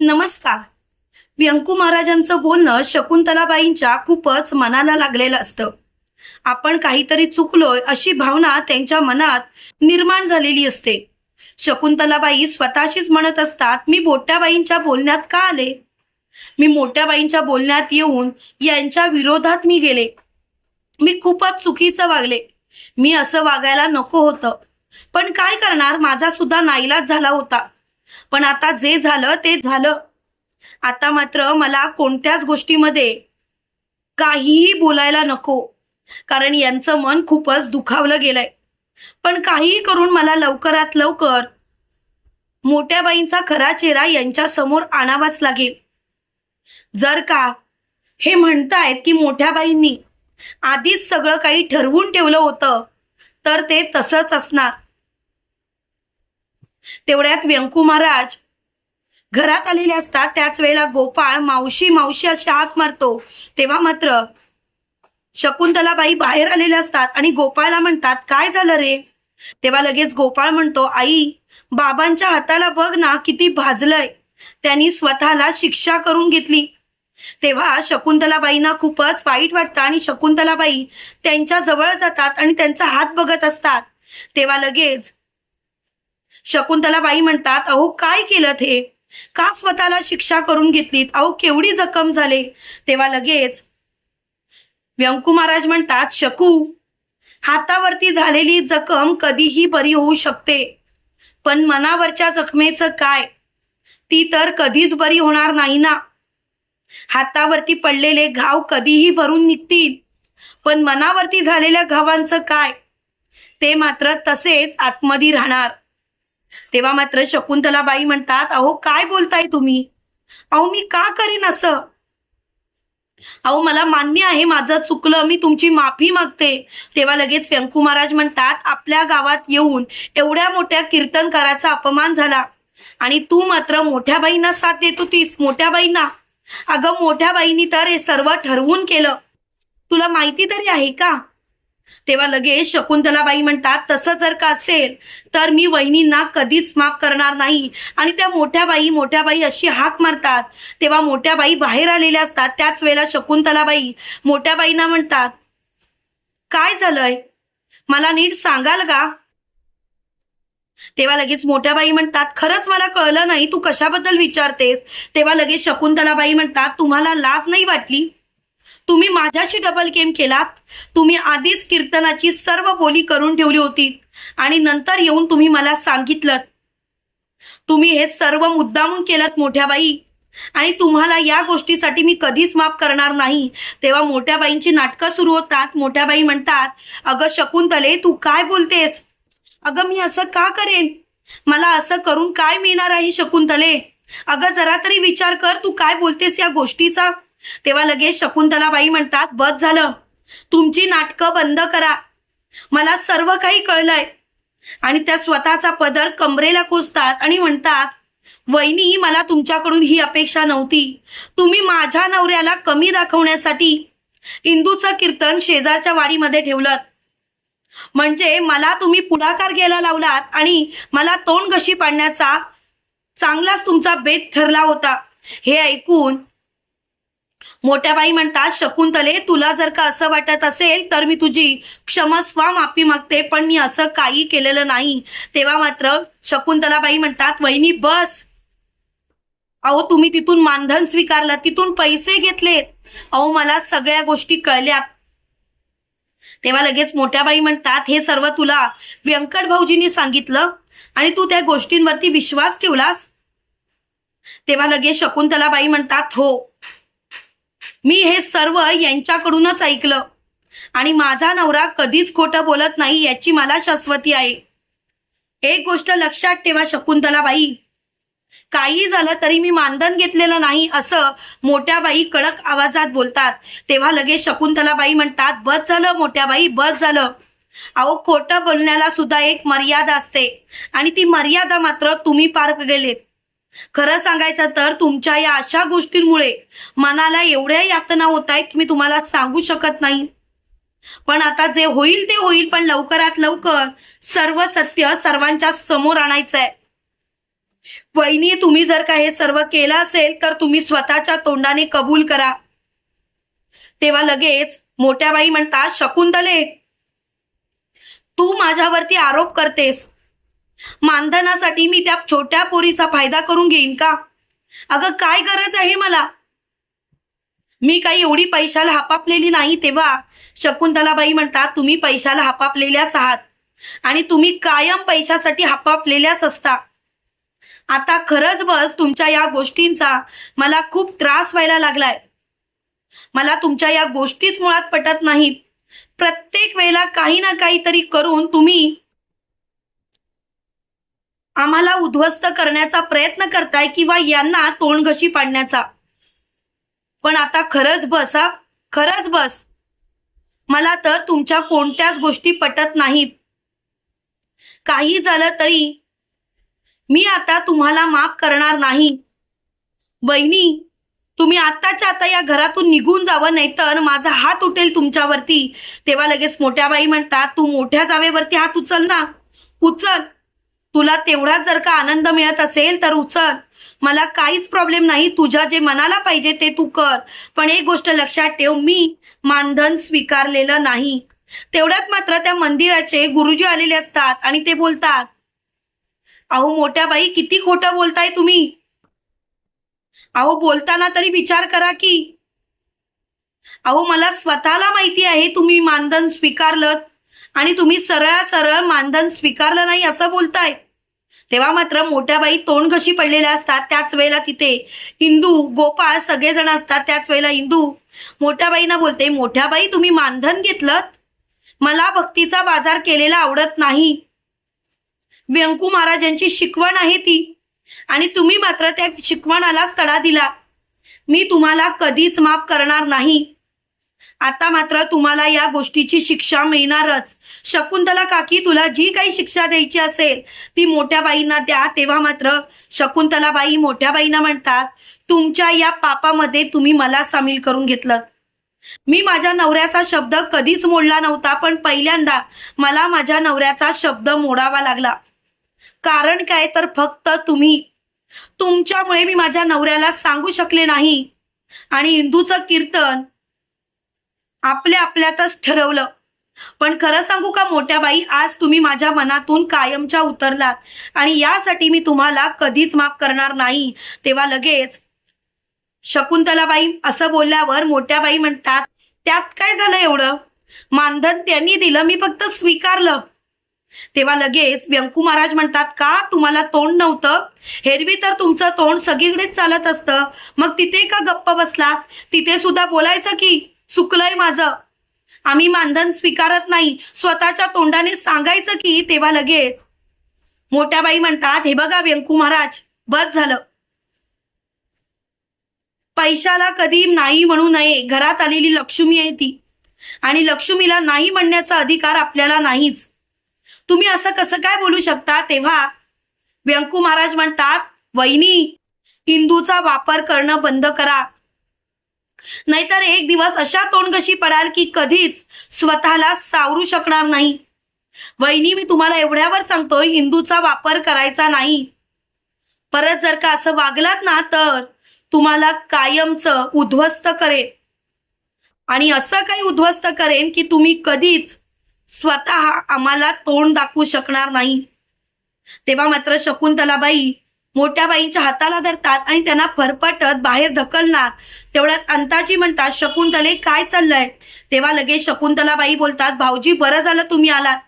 नमस्कार. व्यंकू महाराजांचं बोलणं शकुंतलाबाईंच्या खूपच मनाला लागलेलं असतं. आपण काहीतरी चुकलोय अशी भावना त्यांच्या मनात निर्माण झालेली असते. शकुंतलाबाई स्वतःशीच म्हणत असतात मी मोठ्याबाईंच्या बोलण्यात का आले? मी मोठ्याबाईंच्या बोलण्यात येऊन यांच्या विरोधात मी गेले. मी खूपच चुकीचं वागले. मी असं वागायला नको होतं. पण काय करणार? माझा सुद्धा नाईलाज झाला होता. पण आता जे झालं ते झालं. आता मात्र मला कोणत्याच गोष्टीमध्ये काहीही बोलायला नको. कारण यांचं मन खूपच दुखावलं गेलंय. पण काहीही करून मला लवकरात लवकर मोठ्या बाईंचा खरा चेहरा यांच्या समोर आणावाच लागेल. जर का हे म्हणतायत की मोठ्या बाईंनी आधीच सगळं काही ठरवून ठेवलं होतं तर ते तसंच असणार. तेवढ्यात व्यंकू महाराज घरात आलेले असतात. त्याच वेळेला गोपाळ मावशी मावशी अशी हाक मारतो. तेव्हा मात्र शकुंतलाबाई बाहेर आलेले असतात आणि गोपाळला म्हणतात काय झालं रे? तेव्हा लगेच गोपाळ म्हणतो आई बाबांच्या हाताला बघ ना किती भाजलंय. त्यांनी स्वतःला शिक्षा करून घेतली. तेव्हा शकुंतलाबाईंना खूपच वाईट वाटतं आणि शकुंतलाबाई त्यांच्या जवळ जातात आणि त्यांचा हात बघत असतात. तेव्हा लगेच शकुंतलाबाई म्हणतात अहो काय केलं हे का स्वतःला शिक्षा करून घेतलीत? अहो केवढी जखम झाले? तेव्हा लगेच व्यंकू महाराज म्हणतात शकू हातावरती झालेली जखम कधीही बरी होऊ शकते पण मनावरच्या जखमेचं काय? ती तर कधीच बरी होणार नाही ना. हातावरती पडलेले घाव कधीही भरून निघतील पण मनावरती झालेल्या घावांचं काय? ते मात्र तसेच आतमध्ये राहणार. तेव्हा मात्र शकुंतलाबाई म्हणतात अहो काय बोलताय तुम्ही? अहो मी का करीन असं? अहो मला मान्य आहे माझं चुकलं मी तुमची माफी मागते. तेव्हा लगेच व्यंकू महाराज म्हणतात आपल्या गावात येऊन एवढ्या मोठ्या कीर्तनकाराचा अपमान झाला आणि तू मात्र मोठ्या बाईंना साथ देत होतीस मोठ्या बाईंना. अगं मोठ्या बाईंनी तर हे सर्व ठरवून केलं. तुला माहिती तरी आहे का? तेव्हा लगेच शकुंतलाबाई म्हणतात तसं जर का असेल तर मी वहिनींना कधीच माफ करणार नाही. आणि त्या मोठ्या बाई मोठ्या बाई अशी हाक मारतात. तेव्हा मोठ्या बाई बाहेर आलेल्या असतात. त्याच वेळेला शकुंतलाबाई मोठ्या बाईंना म्हणतात काय झालंय? मला नीट सांगाल का? तेव्हा लगेच मोठ्या बाई म्हणतात खरंच मला कळलं नाही तू कशाबद्दल विचारतेस? तेव्हा लगेच शकुंतलाबाई म्हणतात तुम्हाला लाज नाही वाटली? तुम्ही माझ्याशी डबल गेम केलात. तुम्ही आधीच कीर्तनाची सर्व बोली करून ठेवली होती. आणि नंतर येऊन तुम्ही मला सांगितलं तुम्ही हे सर्व मुद्दामून केलं मोठ्या बाई आणि तुम्हाला या गोष्टीसाठी मी कधीच माफ करणार नाही. तेव्हा मोठ्या बाईंची नाटकं सुरू होतात. मोठ्या बाई म्हणतात अगं शकुंतले तू काय बोलतेस? अगं मी असं का करेन? मला असं करून काय मिळणार आहे शकुंतले? अगं जरा तरी विचार कर तू काय बोलतेस या गोष्टीचा? तेव्हा लगेच शकुंतलाबाई म्हणतात बस झालं. तुमची नाटकं बंद करा. मला सर्व काही कळलंय. आणि त्या स्वतःचा पदर कमरेला कोसतात आणि म्हणतात वहिनी मला तुमच्याकडून ही अपेक्षा नव्हती. तुम्ही माझ्या नवऱ्याला कमी दाखवण्यासाठी इंदूचं कीर्तन शेजारच्या वाडीमध्ये ठेवलं म्हणजे मला तुम्ही पुढाकार घ्यायला लावलात आणि मला तोंड घशी पाडण्याचा चांगलाच तुमचा बेत ठरला होता. हे ऐकून मोठ्या बाई म्हणतात शकुंतले तुला जर का असं वाटत असेल तर मी तुझी क्षमस्वा माफी मागते पण मी असं काही केलेलं नाही. तेव्हा मात्र शकुंतलाबाई म्हणतात वहिनी बस. अहो तुम्ही तिथून मानधन स्वीकारलं तिथून पैसे घेतलेत. अहो मला सगळ्या गोष्टी कळल्यात तेव्हा लगेच मोठ्या बाई म्हणतात हे सर्व तुला व्यंकट भाऊजींनी सांगितलं आणि तू त्या गोष्टींवरती विश्वास ठेवलास? तेव्हा लगेच शकुंतलाबाई म्हणतात हो. मी हे सर्व यांच्याकडूनच ऐकलं. आणि माझा नवरा कधीच खोटं बोलत नाही याची मला शाश्वती आहे. एक गोष्ट लक्षात ठेवा शकुंतलाबाई. काही झालं तरी मी मानधन घेतलेलं नाही असं मोठ्या बाई कडक आवाजात बोलतात. तेव्हा लगेच शकुंतलाबाई म्हणतात बस झालं मोठ्या बाई बस झालं. अहो खोटं बोलण्याला सुद्धा एक मर्यादा असते. आणि ती मर्यादा मात्र तुम्ही पार गेलेत खरं सांगायचं तर तुमच्या या अशा गोष्टींमुळे मनाला एवढ्या यातना होत आहेत की मी तुम्हाला सांगू शकत नाही. पण आता जे होईल ते होईल पण लवकरात लवकर सर्व सत्य सर्वांच्या समोर आणायचंय. वहिनी तुम्ही जर का हे सर्व केलं असेल तर तुम्ही स्वतःच्या तोंडाने कबूल करा. तेव्हा लगेच मोठ्या बाई म्हणतात शकुंतले तू माझ्यावरती आरोप करतेस. मानधनासाठी मी त्या छोट्या पोरीचा फायदा करून घेईन का? अगं काय गरज आहे मला? मी काही एवढी पैशाला हापापलेली नाही तेव्हा. शकुंतलाबाई म्हणतात तुम्ही पैशाला हापापलेल्याच आहात आणि तुम्ही कायम पैशासाठी हापापलेल्याच असता. आता खरंच बस तुमच्या या गोष्टींचा मला खूप त्रास व्हायला लागलाय. मला तुमच्या या गोष्टीच मुळात पटत नाहीत प्रत्येक वेळेला काही ना काहीतरी करून तुम्ही आम्हाला उद्ध्वस्त करण्याचा प्रयत्न करताय किंवा यांना तोंडघशी पाडण्याचा. पण आता खरंच बस हा. खरंच बस. मला तर तुमच्या कोणत्याच गोष्टी पटत नाहीत. काही झालं तरी मी आता तुम्हाला माफ करणार नाही. बहिणी तुम्ही आत्ताच्या आता या घरातून निघून जावं नाही तर माझा हात उठेल तुमच्यावरती. तेव्हा लगेच मोठ्या बाई म्हणतात तू मोठ्या जावेवरती हात उचल ना. उचल. तुला तेवढाच जर का आनंद मिळत असेल तर उचल. मला काहीच प्रॉब्लेम नाही. तुझ्या जे मनाला पाहिजे ते तू कर. पण एक गोष्ट लक्षात ठेव मी मानधन स्वीकारलेलं नाही. तेवढ्यात मात्र त्या मंदिराचे गुरुजी आलेले असतात आणि ते बोलतात अहो मोठ्या बाई किती खोटं बोलताय तुम्ही. अहो बोलताना तरी विचार करा की. अहो मला स्वतःला माहिती आहे तुम्ही मानधन स्वीकारलं आणि तुम्ही सरळ सरळ मानधन स्वीकारलं नाही असं बोलताय. तेव्हा मात्र मोठ्या बाई तोंड घशी पडलेल्या असतात त्याच वेळेला तिथे हिंदू गोपाळ सगळेजण असतात त्याच वेळेला हिंदू मोठ्या बाईना बोलते मोठ्या बाई तुम्ही मानधन घेतलं मला भक्तीचा बाजार केलेला आवडत नाही. व्यंकू महाराजांची शिकवण आहे ती. आणि तुम्ही मात्र त्या शिकवणालाच तडा दिला. मी तुम्हाला कधीच माफ करणार नाही. आता मात्र तुम्हाला या गोष्टीची शिक्षा मिळणारच. शकुंतला काकी तुला जी काही शिक्षा द्यायची असेल ती मोठ्या बाईंना द्या. तेव्हा मात्र शकुंतला बाई मोठ्या बाईंना म्हणतात तुमच्या या पापामध्ये तुम्ही मला सामील करून घेतलं. मी माझ्या नवऱ्याचा शब्द कधीच मोडला नव्हता पण पहिल्यांदा मला माझ्या नवऱ्याचा शब्द मोडावा लागला. कारण काय तर फक्त तुम्ही. तुमच्यामुळे मी माझ्या नवऱ्याला सांगू शकले नाही. आणि इंदूचं कीर्तन आपल्या आपल्यातच ठरवलं. पण खरं सांगू का मोठ्या बाई आज तुम्ही माझ्या मनातून कायमच्या उतरलात आणि यासाठी मी तुम्हाला कधीच माफ करणार नाही. तेव्हा लगेच शकुंतलाबाई असं बोलल्यावर मोठ्या बाई म्हणतात त्यात काय झालं एवढं? मानधन त्यांनी दिलं मी फक्त स्वीकारलं. तेव्हा लगेच व्यंकू महाराज म्हणतात का तुम्हाला तोंड नव्हतं? हेरवी तर तुमचं तोंड सगळीकडेच चालत असतं. मग तिथे का गप्प बसलात? तिथे सुद्धा बोलायचं की चुकलंय माझं. आम्ही मानधन स्वीकारत नाही. स्वतःच्या तोंडाने सांगायचं की तेव्हा लगेच. मोठ्या बाई म्हणतात हे बघा व्यंकू महाराज बस झालं. पैशाला कधी नाही म्हणू नये. घरात आलेली लक्ष्मी आहे ती. आणि लक्ष्मीला नाही म्हणण्याचा अधिकार आपल्याला नाहीच. तुम्ही असं कसं काय बोलू शकता? तेव्हा व्यंकू महाराज म्हणतात वहिनी हिंदूचा वापर करणं बंद करा. नाहीतर एक दिवस अशा तोंडगशी पडाल की कधीच स्वतःला सावरू शकणार नाही. वहिनी मी तुम्हाला एवढ्यावर सांगतोय हिंदूचा वापर करायचा नाही. परत जर का असं वागलात ना तर तुम्हाला कायमचं उद्ध्वस्त करेन. आणि असं काही उद्ध्वस्त करेन की तुम्ही कधीच स्वतः आम्हाला तोंड दाखवू शकणार नाही. तेव्हा मात्र शकुंतलाबाई मोठ्या बाईंच्या हाताला धरतात आणि त्यांना फरफटत बाहेर ढकलणार. तेवढ्यात अंताजी म्हणतात शकुंतले काय चाललंय? तेव्हा लगेच शकुंतलाबाई बोलतात भाऊजी बरं झालं तुम्ही आलात.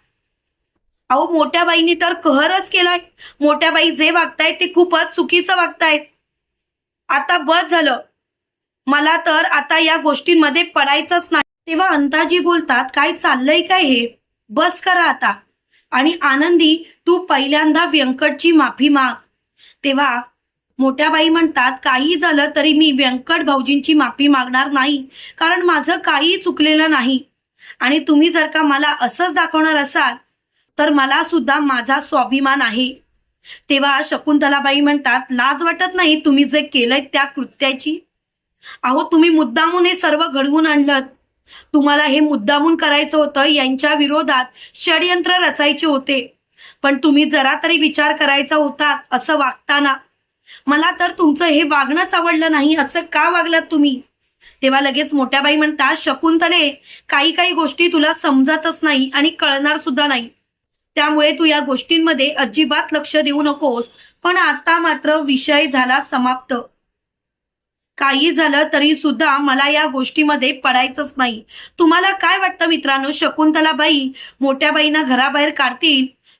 अहो मोठ्या बाईंनी तर कहरच केलाय. मोठ्या बाई जे वागतायत ते खूपच चुकीचं वागतायत. आता बस झालं. मला तर आता या गोष्टींमध्ये पडायचंच नाही. तेव्हा अंताजी बोलतात काय चाललंय काय हे? बस करा आता. आणि आनंदी तू पहिल्यांदा व्यंकटची माफी माग. तेव्हा मोठ्या बाई म्हणतात काही झालं तरी मी व्यंकट भाऊजींची माफी मागणार नाही कारण माझं काही चुकलेलं नाही. आणि तुम्ही जर का मला असंच दाखवणार असाल तर मला सुद्धा माझा स्वाभिमान आहे. तेव्हा शकुंतलाबाई म्हणतात लाज वाटत नाही तुम्ही जे केलंय त्या कृत्याची? अहो तुम्ही मुद्दामून हे सर्व घडवून आणलं तुम्हाला हे मुद्दामून करायचं होतं यांच्या विरोधात षडयंत्र रचायचे होते. पण तुम्ही जरा तरी विचार करायचा होता असं वागताना. मला तर तुमचं हे वागणंच आवडलं नाही असं का वागलात तुम्ही? तेव्हा लगेच मोठ्याबाई म्हणतात शकुंतले काही काही गोष्टी तुला समजतच नाही आणि कळणार सुद्धा नाही. त्यामुळे तू या गोष्टींमध्ये अजिबात लक्ष देऊ नकोस. पण आता मात्र विषय झाला समाप्त. काही झालं तरी सुद्धा मला या गोष्टीमध्ये पडायचंच नाही. तुम्हाला काय वाटतं मित्रांनो? शकुंतला बाई मोठ्या बाईंना घराबाहेर काढतील?